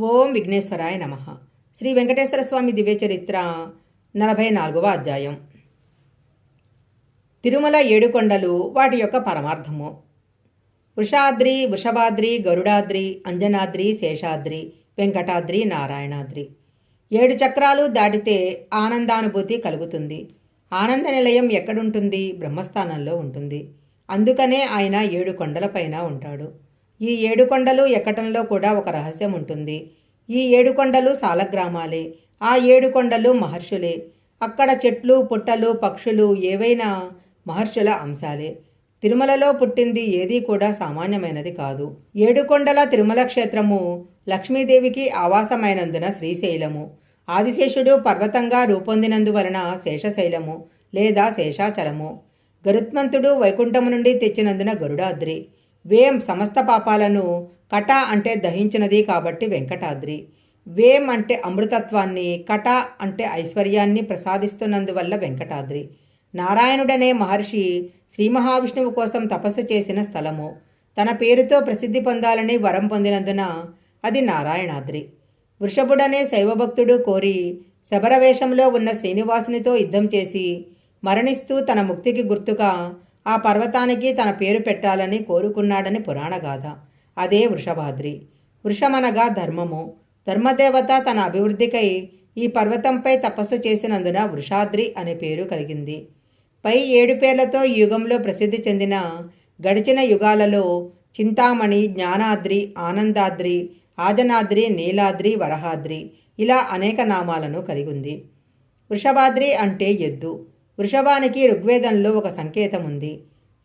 ఓం విఘ్నేశ్వరాయ నమ. శ్రీ వెంకటేశ్వర స్వామి దివ్యచరిత్ర నలభై నాలుగవ అధ్యాయం. తిరుమల ఏడుకొండలు వాటి యొక్క పరమార్థము. వృషాద్రి వృషభాద్రి గరుడాద్రి అంజనాద్రి శేషాద్రి వెంకటాద్రి నారాయణాద్రి. ఏడు చక్రాలు దాటితే ఆనందానుభూతి కలుగుతుంది. ఆనంద నిలయం ఎక్కడుంటుంది? బ్రహ్మస్థానంలో ఉంటుంది. అందుకనే ఆయన ఏడు కొండలపైన ఉంటాడు. ఈ ఏడు కొండలు ఎక్కటంలో కూడా ఒక రహస్యం ఉంటుంది. ఈ ఏడు కొండలు సాలగ్రామాలే. ఆ ఏడు కొండలు మహర్షులే. అక్కడ చెట్లు పుట్టలు పక్షులు ఏవైనా మహర్షుల అంశాలే. తిరుమలలో పుట్టింది ఏదీ కూడా సామాన్యమైనది కాదు. ఏడుకొండల తిరుమల క్షేత్రము లక్ష్మీదేవికి ఆవాసమైనందున శ్రీశైలము. ఆదిశేషుడు పర్వతంగా రూపొందినందువలన శేషశైలము లేదా శేషాచలము. గరుత్మంతుడు వైకుంఠము నుండి తెచ్చినందున గరుడాద్రి. వేం సమస్త పాపాలను కట అంటే దహించినది కాబట్టి వెంకటాద్రి. వేం అంటే అమృతత్వాన్ని కట అంటే ఐశ్వర్యాన్ని ప్రసాదిస్తున్నందువల్ల వెంకటాద్రి. నారాయణుడనే మహర్షి శ్రీ మహావిష్ణువు కోసం తపస్సు చేసిన స్థలము. తన పేరుతో ప్రసిద్ధి పొందాలని వరం పొందినందున అది నారాయణాద్రి. వృషభుడనే శైవభక్తుడు కోరి శబరవేషంలో ఉన్న శ్రీనివాసునితో యుద్ధం చేసి మరణిస్తూ తన ముక్తికి గుర్తుగా ఆ పర్వతానికి తన పేరు పెట్టాలని కోరుకున్నాడని పురాణగాథ అదే వృషభాద్రి. వృషమనగా ధర్మము. ధర్మదేవత తన అభివృద్ధికై ఈ పర్వతంపై తపస్సు చేసినందున వృషాద్రి అనే పేరు కలిగింది. పై ఏడు పేర్లతో ఈ యుగంలో ప్రసిద్ధి చెందిన గడిచిన యుగాలలో చింతామణి జ్ఞానాద్రి ఆనందాద్రి ఆజనాద్రి నీలాద్రి వరహాద్రి ఇలా అనేక నామాలను కలిగి ఉంది. వృషభాద్రి అంటే ఎద్దు. వృషభానికి ఋగ్వేదంలో ఒక సంకేతం ఉంది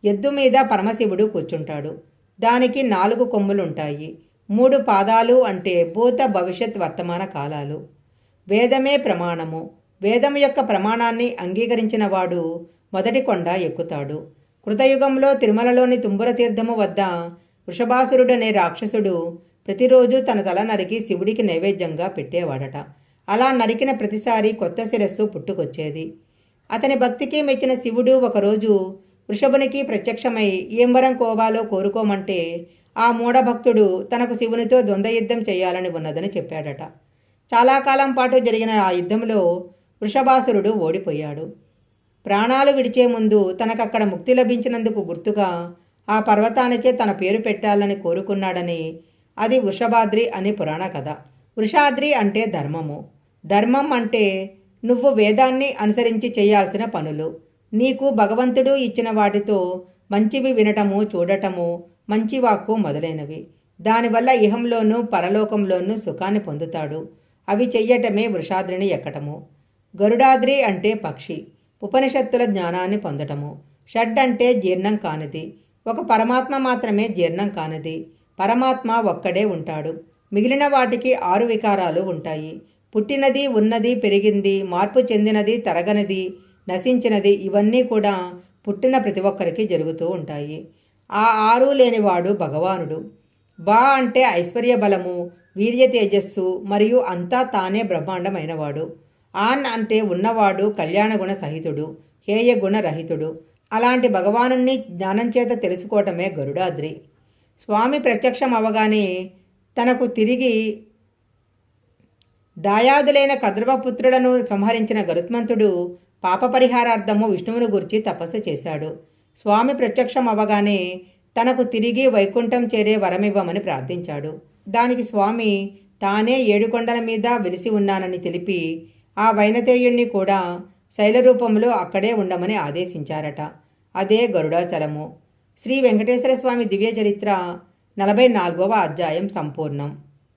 ఎద్దు మీద పరమశివుడు కూర్చుంటాడు. దానికి నాలుగు కొమ్ములుంటాయి. మూడు పాదాలు అంటే భూత భవిష్యత్ వర్తమాన కాలాలు. వేదమే ప్రమాణము. వేదం యొక్క ప్రమాణాన్ని అంగీకరించిన వాడు మొదటి కొండ ఎక్కుతాడు. కృతయుగంలో తిరుమలలోని తుంబుర తీర్థము వద్ద వృషభాసురుడనే రాక్షసుడు ప్రతిరోజు తన తల నరికి శివుడికి నైవేద్యంగా పెట్టేవాడట. అలా నరికిన ప్రతిసారి కొత్త శిరస్సు పుట్టుకొచ్చేది. అతని భక్తికి మెచ్చిన శివుడు ఒకరోజు వృషభునికి ప్రత్యక్షమై ఏం వరం కోవాలో కోరుకోమంటే ఆ మూఢభక్తుడు తనకు శివునితో ద్వంద్వయుద్ధం చేయాలని ఉన్నదని చెప్పాడట. చాలా కాలం పాటు జరిగిన ఆ యుద్ధంలో వృషభాసురుడు ఓడిపోయాడు. ప్రాణాలు విడిచే ముందు తనకక్కడ ముక్తి లభించినందుకు గుర్తుగా ఆ పర్వతానికే తన పేరు పెట్టాలని కోరుకున్నాడని అది వృషభాద్రి అనే పురాణ కథ. వృషాద్రి అంటే ధర్మము. ధర్మం అంటే నువ్వు వేదాన్ని అనుసరించి చేయాల్సిన పనులు. నీకు భగవంతుడు ఇచ్చిన వాటితో మంచివి వినటము చూడటము మంచి వాక్కు మొదలైనవి. దానివల్ల ఇహంలోనూ పరలోకంలోనూ సుఖాన్ని పొందుతాడు. అవి చెయ్యటమే వృషాద్రిని ఎక్కటము. గరుడాద్రి అంటే పక్షి. ఉపనిషత్తుల జ్ఞానాన్ని పొందటము. షడ్ అంటే జీర్ణం కానిది. ఒక పరమాత్మ మాత్రమే జీర్ణం కానిది. పరమాత్మ ఒక్కడే ఉంటాడు. మిగిలిన వాటికి ఆరు వికారాలు ఉంటాయి. పుట్టినది ఉన్నది పెరిగింది మార్పు చెందినది తరగనిది నశించినది ఇవన్నీ కూడా పుట్టిన ప్రతి ఒక్కరికి జరుగుతూ ఉంటాయి. ఆ ఆరు లేనివాడు భగవానుడు. బా అంటే ఐశ్వర్య బలము వీర్య తేజస్సు మరియు అంతా తానే బ్రహ్మాండమైనవాడు. ఆన్ అంటే ఉన్నవాడు కళ్యాణగుణ సహితుడు హేయగుణ రహితుడు. అలాంటి భగవాను జ్ఞానం చేత తెలుసుకోవటమే గరుడాద్రి. స్వామి ప్రత్యక్షం అవగానే తనకు తిరిగి దాయాదులైన కద్రవపుత్రులను సంహరించిన గరుత్మంతుడు పాప పరిహారార్థము విష్ణువుని గురించి తపస్సు చేశాడు. స్వామి ప్రత్యక్షం అవ్వగానే తనకు తిరిగి వైకుంఠం చేరే వరమివ్వమని ప్రార్థించాడు. దానికి స్వామి తానే ఏడుకొండల మీద వెలిసి ఉన్నానని తెలిపి ఆ వైనతేయుణ్ణి కూడా శైలరూపంలో అక్కడే ఉండమని ఆదేశించారట. అదే గరుడాచలము. శ్రీ వెంకటేశ్వర స్వామి దివ్య చరిత్ర నలభై నాలుగవ అధ్యాయం సంపూర్ణం.